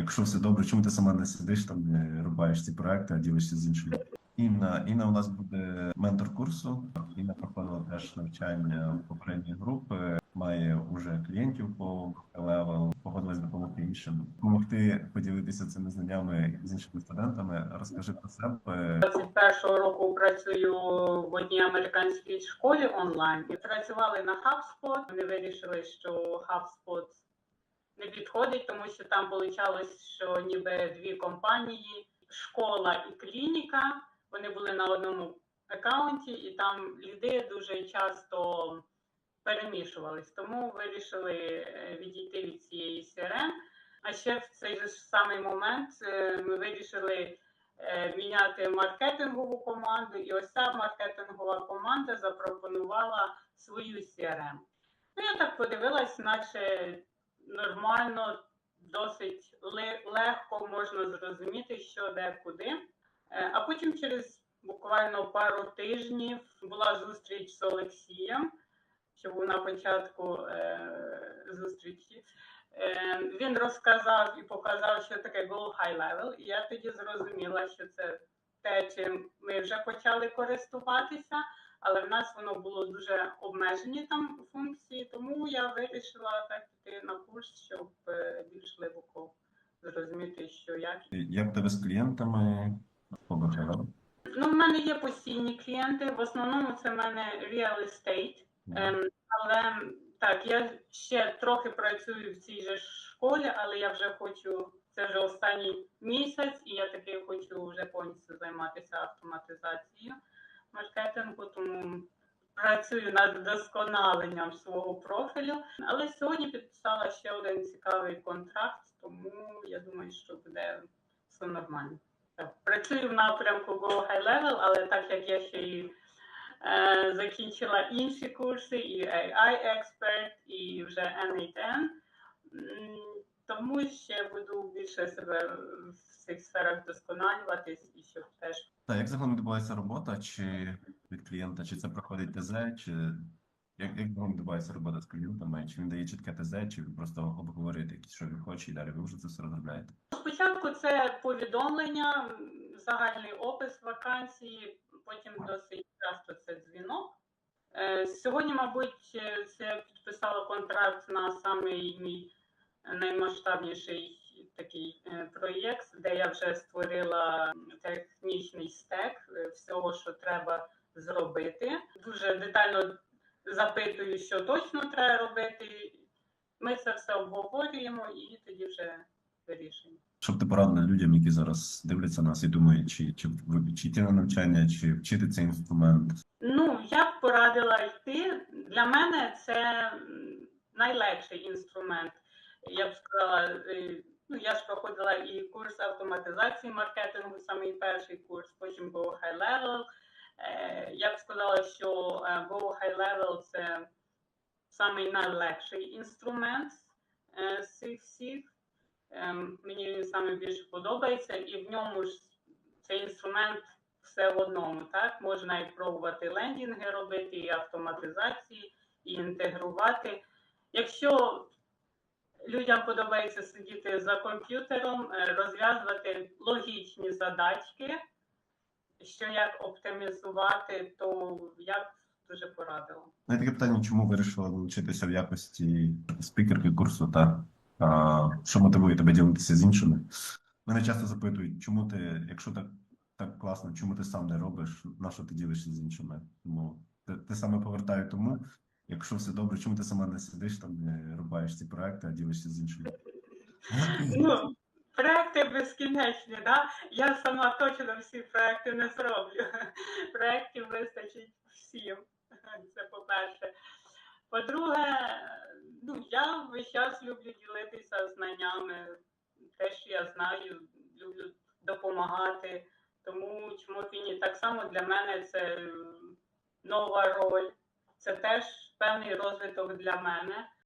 Якщо все добре, чому ти сама не сидиш там, не рубаєш ці проекти, а ділишся з іншими? Інна, Інна у нас буде ментор курсу. Інна проходила теж навчання попередньої групи, має уже клієнтів по левел, погодилась допомогти іншим, допомогти поділитися цими знаннями з іншими студентами. Розкажи про себе. 21-го року працюю в одній американській школі онлайн і працювали на HubSpot. Вони вирішили, що HubSpot не підходить, тому що там вийшло, що ніби дві компанії, школа і клініка. Вони були на одному аккаунті, і там люди дуже часто перемішувались. Тому вирішили е, відійти від цієї CRM. А ще в цей же самий момент е, ми вирішили е, міняти маркетингову команду, і ось ця маркетингова команда запропонувала свою CRM. Ну, я так подивилась, наче нормально, досить легко можна зрозуміти, що де куди. Е, А потім через буквально пару тижнів була зустріч з Олексієм, що був на початку е, зустрічі. Е, Він розказав і показав, що таке Go High Level, і я тоді зрозуміла, що це те, чим ми вже почали користуватися, але в нас воно було дуже обмежені там функції, тому я вирішила так піти на курс, щоб е, більш глибоко зрозуміти, що як. Як в тебе з клієнтами побачила? Ну, в мене є постійні клієнти. В основному це в мене real estate. Ем, але так, я ще трохи працюю в цій же школі, але я вже хочу, це вже останній місяць, і я таки хочу вже повністю займатися автоматизацією маркетингу, тому працюю над вдосконаленням свого профілю. Але сьогодні підписала ще один цікавий контракт, тому я думаю, що буде все нормально. Працюю в напрямку Go High Level, але так як я ще і е, закінчила інші курси, і AI Expert, і вже N8N, м, тому ще буду більше себе в цих сферах вдосконалюватись і щоб теж Так, як загалом відбувається робота, чи від клієнта, чи це проходить ТЗ, чи як, як загалом відбувається робота з клієнтами? Чи він дає чітке ТЗ, чи ви просто обговорюєте, що він хоче, і далі ви вже це все розробляєте? Спочатку це повідомлення, загальний опис вакансії, потім досить часто це дзвінок. Е, Сьогодні, мабуть, е, це підписала контракт на самий мій наймасштабніший такий е, проєкт, де я вже створила технічний стек е, всього, що треба зробити. Дуже детально запитую, що точно треба робити. Ми це все обговорюємо і тоді вже вирішуємо. Щоб ти порадила людям, які зараз дивляться нас і думають, чи, чи, чи йти на навчання, чи вчити цей інструмент. Ну, я б порадила йти. Для мене це найлегший інструмент. Я б сказала, е, ну я ж проходила і курс автоматизації маркетингу, самий перший курс, потім Go High Level. Е, Я б сказала, що е, Go High Level це самий найлегший інструмент е, з цих всіх. Ем, Мені він саме більше подобається, і в ньому ж цей інструмент все в одному. Так можна і пробувати лендінги робити, і автоматизації, і інтегрувати. Якщо людям подобається сидіти за комп'ютером, е, розв'язувати логічні задачки, що як оптимізувати, то я б дуже порадила. Ну, таке питання, чому вирішила вчитися в якості спікерки курсу, та а, що мотивує тебе ділитися з іншими? Мене часто запитують, чому ти, якщо так, так класно, чому ти сам не робиш, на що ти ділишся з іншими? Тому ти, ти саме повертаю тому, якщо все добре, чому ти сама не сидиш там, не рубаєш ці проекти, а ділишся з іншими? Ну, проекти безкінечні, да? Я сама точно всі проекти не зроблю. Проектів вистачить всім. Це по-перше. По-друге, ну, я весь час люблю ділитися знаннями. Те, що я знаю, люблю допомагати. Тому чому? Так само для мене це нова роль. Це теж певний розвиток для мене.